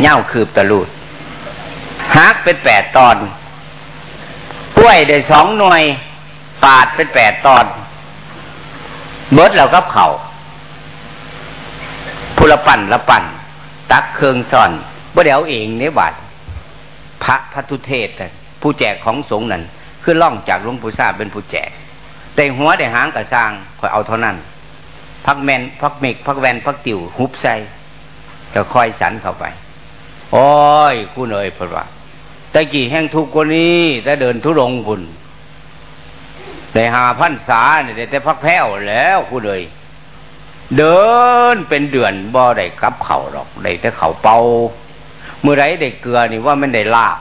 เง่าคืบตะลูดฮักเป็นแปดตอน กล้วยได้สองหน่วย ปาดเป็นแปดตอน เบิดแล้วกับเขาผู้ละปั่นละปั่น ตักเครื่องซ่อนบ่เดี๋ยวเองเนี่ยบาดพระพัทุเทศผู้แจกของสงนั่นคือล่องจากหลวงปู่ทราบเป็นผู้แจก แต่หัวได้หางกระสร้างคอยเอาเท่านั้น พักแมนพักเมกพักแวนพักติวหุบใส่ก็ค่อยสันเข้าไป โอ้ยคุณเอ๋ยพระว่าแต่กี่แห่งทุกคนนี้แต่เดินทุรงคุณได้หาพันษาเนี่ยแต่พักแพ้วแล้วคุณเอ๋ยเดินเป็นเดือนบ่ได้กลับเข่าหรอกได้แต่เข่าเป่าเมื่อไรได้เกลือนี่ว่ามันได้ลาบ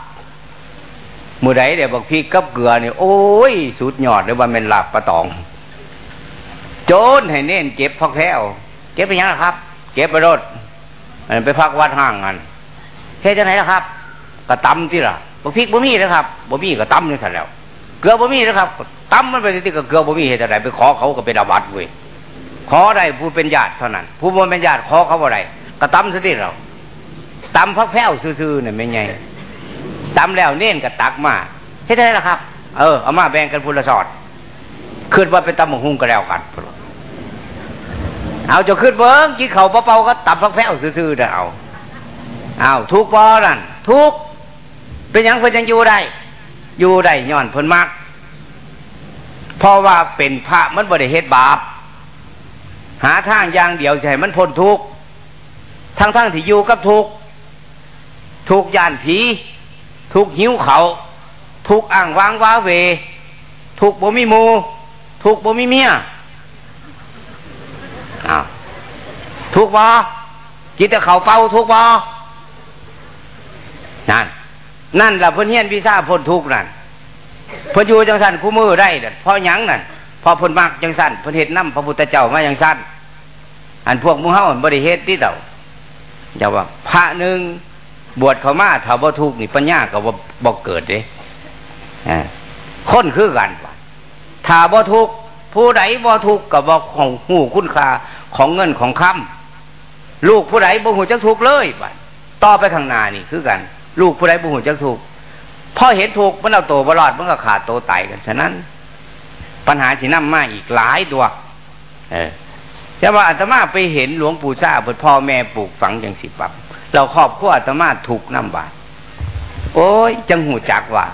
เมื่อไรได้บักพี่กับเกลือนี่โอ้ยสุดยอดเลยว่ามันลาบประตอง โจนให้เน้นเก็บพักแพ้วเก็บไปยังครับ เก็บไปรถไปพักวัดห้างกัน เฮ้จะไหนล่ะครับกระตำที่ล่ะบ่พริกบ่มีนะครับบ่มีกระตำนี่สั่นแล้ว เกลือบ่มีนะครับตำมันไปที่กับเกลือบ่มีเหตุอะไรไปขอเขาก็เป็นอาบัติเว้ยขอได้ผู้เป็นญาติเท่านั้น ผู้บ่เป็นญาติขอเขาอะไรกระตำซะที่เราตำพักแพ้วซื่อๆเนี่ยไม่ไงตำแล้วเน้นกับตักมาเฮ้จะไหนล่ะครับ เออเอามาแบ่งกันพุละสอดคืนว่าเป็นตำหมกหุ่งก็แล้วกันเอาจะขึ้นเบิ้งกินเข่าเป่าๆก็ตับพักแพ้วซื่อๆเด้เอา อาทุกปอนั่นทุกเป็นอยังเพิ่นยังอยู่ได้ อยู่ได้ย้อนเพิ่นมากเพราะว่าเป็นพระมันบริเหตุบาป หาทางอย่างเดียวใช่มันพ้นทุกทั้งทั้งที่อยู่กับทุกทุกยานผีทุกหิวเขา ทุกอ่างวางว้าเว ทุกบ่มีมู ทุกบ่มีเมียอ้าวทุกบ่กินแต่เขาเป่าทุกบ่ นั่นนั่นแหละพ้นเฮียนพิซาพ้นทุกนั่นพ้นอยู่จังสันคู่มือได้เพราะยังนั่นพอพ้นมากจังสันพ้นเหตุน้ำพระพุทธเจ้ามาจังสันอันพวกมูเฮาบริเหตุที่เต่าอย่าว่า พระหนึ่งบวชเขามาถ้าบ่ทุกนี่ปัญญาก็บ่บ่เกิดเด้คนคือกันว่าถ้าบ่ทุกผู้ใดบ่ทุกกับบ่ของหูคุณค่าของเงินของคำลูกผู้ใดบ่หูจักทุกเลยบัดต่อไปข้างหน้านี่คือกัน ลูกผู้ใดบุหุจักถูกพ่อเห็นถูกมันเอาโตบลอดมันก็ขาดโตไตกันฉะนั้น ปัญหาที่นั่มาอีกหลายตัว เออแต่ว่าอาตมาไปเห็นหลวงปู่ซ่าพ่อแม่ปลูกฝังอย่างสิปับเราครอบครัวอาตมาถูกน้ำบาดโอ้ยจังหูจักว่า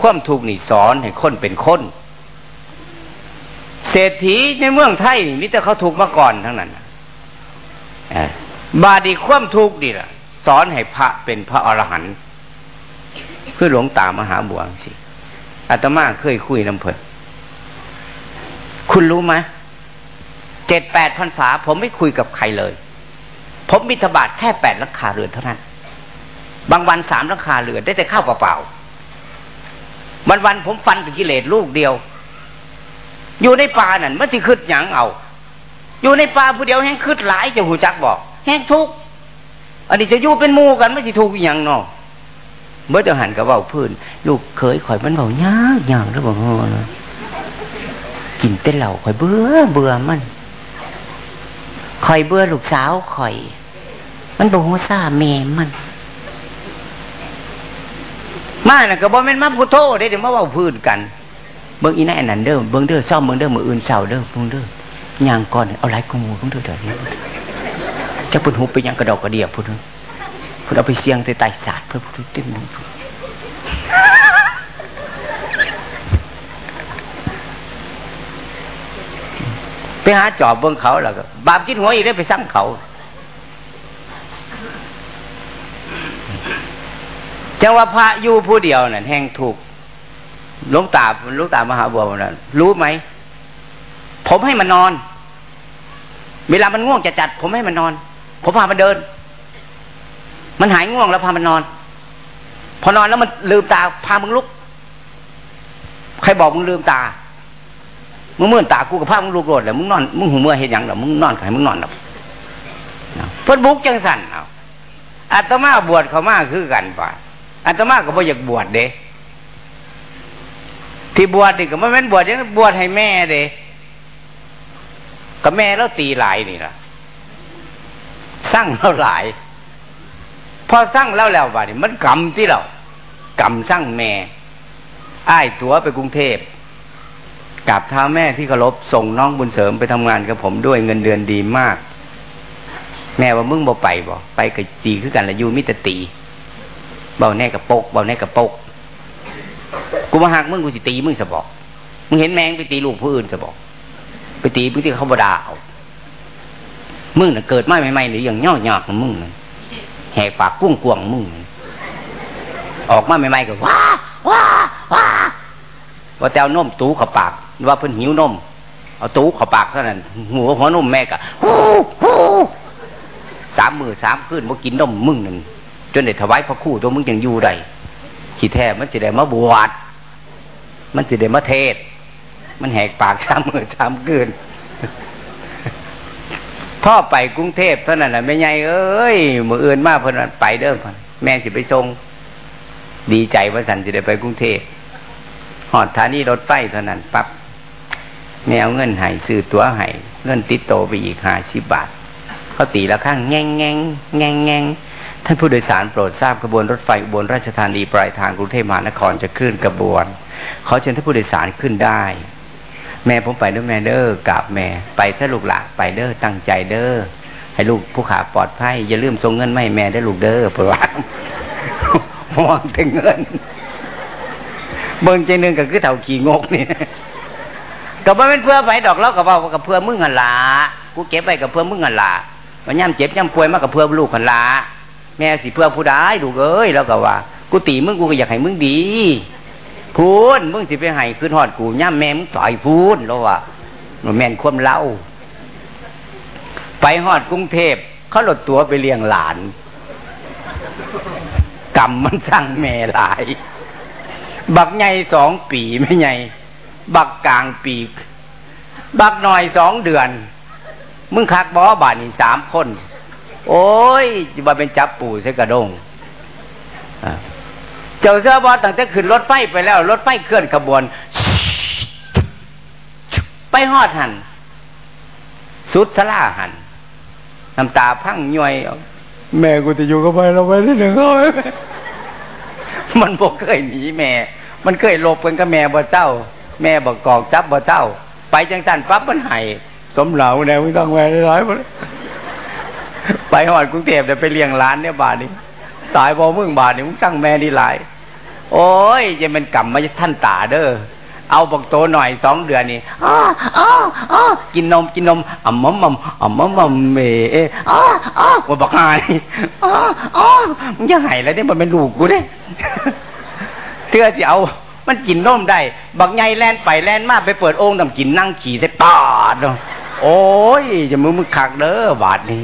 ความถูกนี่สอนให้คนเป็นคนเศรษฐีในเมืองไทยนี่มิแต่เขาถูกมาก่อนทั้งนั้นบาดีความถูกดีล่ะ สอนให้พระเป็นพระอรหันต์คือหลวงตามหาบวงสิอาตมาเคยคุยน้ำเพลินคุณรู้ไหมเจ็ดแปดพรรษา ผมไม่คุยกับใครเลย ผมมิถบาทแค่แปดลักคาเรือนเท่านั้น บางวันสามลักคาเรือนได้แต่ข้าวเปล่าๆวันวันผมฟันกับกิเลสลูกเดียว อยู่ในป่านั่นมันที่คืดหยังเอา อยู่ในป่าผู้เดียวแห้งคืดหลายจะหูจักบอก แห้งทุกข์ อันนี้จะอยู่เป็นมูกันไม่จะถูกอย่างนอเมื่อจะหันกับเบาพื้น ลูกเคยข่อยมันเบายากยากแล้วบอกว่ากินเต้นเหล่าข่อยเบื่อเบื่อมันข่อยเบื่อลูกสาวข่อย มันบอกว่าซาเมมัน มาน่ะก็บอกแม่นมาพุทโธได้เดี๋ยวมาเบาพื้นกัน เบิ้งอีน่านันเด้อเบิ้งเด้อซ่อมเบิ้งเด้อมืออื่นเสาเด้อเบิ้งเด้อย่างก่อนเอาไรกูมูเบิ้งเด้อเดี๋ยวนี้ จะพุ่นหุไปยังกระดอกกระเดียบพุ่นพุ่นเอาไปเสียงใส่ไตศาสตร์เพื่อพุ่นติ้มพุ่นไปหาจอบเบื้องเขาแล้วก็บาปกินหัวอีกได้ไปสั่งเขาจังว่าพระอยู่ผู้เดียวนั่นแห่งถูกลุงตาลุงตามหาบัวนั่นรู้ไหม ผมให้มันนอน เวลามันง่วงจะจัด ผมให้มันนอน ผมพามันเดิน มันหายง่วงแล้วพามันนอน พอนอนแล้วมันลืมตาพามึงลุก ใครบอกมึงลืมตา มึงเมื่อตากูกับพามึงลุกโรดเลยมึงนอน มึงหูเมื่อเห็นอย่างหรอมึงนอนใครมึงนอนหรอเพิ่นบุกจังสันเอาอาตมาบวชเขามาคือกันป่ะอาตมาก็บ่อยากบวชเด้ที่บวชนี่ก็ไม่แม่นบวชยังบวชให้แม่เด้ก็แม่แล้วตีหลายนี่ล่ะ สร้างเท่าหลาย พอสร้างแล้วแล้วว่านี่มันกรรมที่เรากรรมสร้างแม่อ้ายตัวไปกรุงเทพกราบท้าแม่ที่เคารพส่งน้องบุญเสริมไปทำงานกับผมด้วยเงินเดือนดีมาก แม่ว่ามึงบ่ไปบ่ไปกับตีคือกันละยูมิตรตีเบาแน่กับปกเบาแน่กับปกกูมาหักมึงกูสิตีมึงสะบอกมึงเห็นแมงไปตีลูกผู้อื่นสะบอก ไปตีมึงที่เขาบดาเอา มึงน่ะเกิดมาใหม่ๆหรืออย่างย่อยๆของมึงนั่แหกปากกุ้งกวงมึงนั่ออกมาใหม่ๆก็ว้าว้าว้าว่าแต่เอานมตูเขับปาก ว่าเพิ่นหิวนมเอาตูเขับปากเท่านั้นหัวหัวนมแม่ก็ฮู้ฮู้สามมือสามคืนบ่กินนมมึงหนั่นจนได้ถวายพระคู่ตัวมึงยังอยู่ได้ขี้แท้มันจะได้มาบวชมันจะได้มาเทศ มันแหกปากสามมือสามคืน พ่อไปกรุงเทพเท่านั้นแหละไม่ไงเอ้ยมืออื่นมาเพิ่นไปเด้อนแม่สิไปส่งดีใจว่าสันจะได้ไปกรุงเทพหอดฐานีรถไฟเท่านั้นปับ๊บแมวเงินให้ซื้อตั๋วให้เงินติดโตไปอีกห้าสิบบาทเขาตีละข้างแงงแงงแงงแงงท่านผู้โดยสารโปรดทราบขบวนรถไฟอุบลราชธานีปลายทางกรุงเทพมหานครจะเคลื่อนกระบวนเขาเชิญท่านผู้โดยสารขึ้นได้ แม่ผมไปด้วยแม่เด้อกราบแม่ ไปซะลูกหละไปเด้อตั้งใจเด้อให้ลูกผู้ขาปลอดภัยอย่าลืมส่งเงินไม่แม่ได้ลูกเด้อเพราะว่ามองถึงเงิน เบิ่งใจนึ่งก็คือเท่าขี่งกนี่ก็บ่เป็นเพื่อไปดอกเราก็ว่ากับเพื่อมึงหันลากูเก็บไปกับเพื่อมึงหันลามันย่ำเจ็บย่ำป่วยมากับเพื่อลูกหันลาแม่สิเพื่อผู้ใดดูเอ้ยแล้วก็ว่า กูตีมึงกูก็อยากให้มึงดี พูนมึงสิไปให้ขึ้นหอดกูย่ำแม่มึงต่อยพูนแล้วว่ามันแม่นควมเล่าไปหอดกรุงเทพเขาหลดตัวไปเลี้ยงหลาน กรรมมันสร้างแม่หลาย บักใหญ่สองปีไม่ใหญ่บักกลางปีบักหน่อยสองเดือน มึงคักบอบานี่สามคน โอ้ยจะมาเป็นจับปู่ใส่กระดง เจ้าเสื้อบอตั้งแต่ขึ้นรถไฟไปแล้ว รถไฟเคลื่อนขบวน ไปหอดหัน สุดสลาหันน้ำตาพังย่อยแม่กูจะอยู่กับไปเราไปที่หนึ่งเขามันบอกเคยหนีแม่ มันเคยหลบกันกับแม่บ่เจ้า แม่บอกกอกจับบ่เจ้า ไปจังสันปั๊บมันไห้สมเหล่าแนวไม่ต้องแม่ร้อยไปหอดกรุงเทพเดี๋ยวไปเลี้ยงร้านเนี่ยบาทนี้ ตายบอมึงบาทนี่มึงสั่งแม่ดีหลาย โอ้ยจะเป็นกรรมมาท่านตาเด้อเอาบอกโตหน่อยสองเดือนนี่อ้ออ้ออ้อกินนมกินนมอ่ำมมอ่ำมมมเมเออ้ออ้อว่าบอกหายอ้ออ้อมึงจะหายแล้วเนี่ยมันเป็นลูกกูเด้เสื้อสิเอา มันกินนมได้ บักไงแลนไปแลนมาไปเปิดโอ่งน้ำกินนั่งขี่ใส่ปอดโอ้ยจะมึงมึงขักเด้อบาดนี้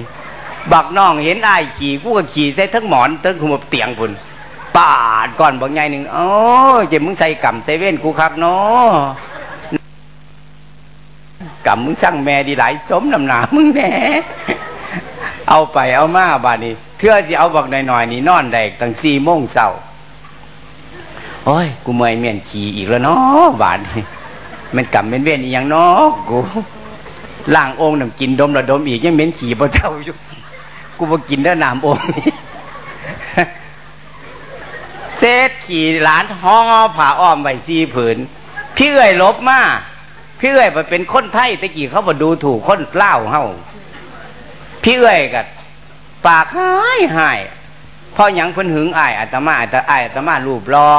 บักน้องเห็นไอ้ขี่กูก็ขี่ใส่ทั้งหมอนทั้งขมบเตียงพุ่นปาดก่อนบอกไงหนึ่งโอ้เจ็บมึงใส่กำเซเว่นกูครับเนาะกำมึงสั่งแม่ดีหลายสมน้ำหนามึงแน่เอาไปเอามาบานี้เพื่อจะเอาบอกหน่อยๆนี่นอนได้ตั้งสี่โมงเช้าโอ้ย กูเมื่อยเมียนขี่อีกแล้วเนาะบาดนี้มันกำเป็นเว้นอีกอย่างเนาะกูล่างองค์น้ำกินดมระดมอีกยังเหม็นขี่บ่เท่าอยู่ กูบ่กินได้น้ำองนี้เศษขี่หลานห้องผ่าอ้อมไว้ซีผืน พี่เอ้ยลบมาพี่เอ้ยไปเป็นคนไทยตะกี้เขาบาดูถูกคนเล่าเฮาพี่เอ้ยกัดปากหายหายพ่อยังเพิ่นหึงอายอาตมาอาตอายอาตมารูปรอ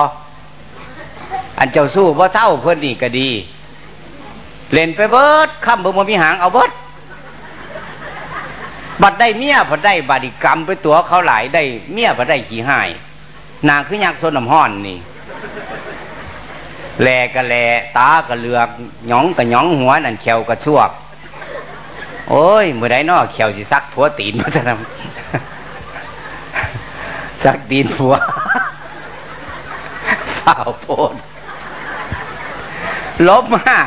อันเจ้าสู้พ่เท่าเพิ่นนี่ก็ดี เล่นไปเบิดคำบ่มีหางเอาเบิด บัดได้เมียพอได้บาดิกรรมไปตัวเขาหลายได้เมียพอได้ขี้หายนางคือยักษ์โซนน้ำห้อนนี่แลกะแลตากะเลือกหยองกะหยองหัวนั่นเขียวกะชวก โอ้ยเมื่อใดนอเขียวสิซักผัวตีนมาจะทำซักตีนผัวเฝ้าโพนลบมา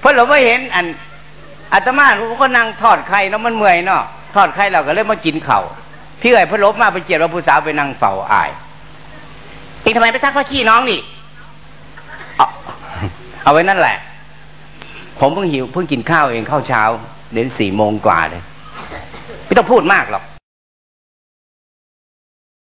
เพราะเราไม่เห็นอันอาตมาก็นั่งทอดไข่เนาะมันเมื่อยเนาะ ทอดไข่เราก็เลยมากินเข่าพี่เอ๋ยพระลบมาไปเจียเราผู้สาวไปนั่งเฝ้าอายเองทำไมไปทักผ้าขี้น้องนี่เอาเอาไว้นั่นแหละ ผมเพิ่งหิวเพิ่งกินข้าวเองข้าวเช้าเดี๋ยวสี่โมงกว่าเลย ไม่ต้องพูดมากหรอก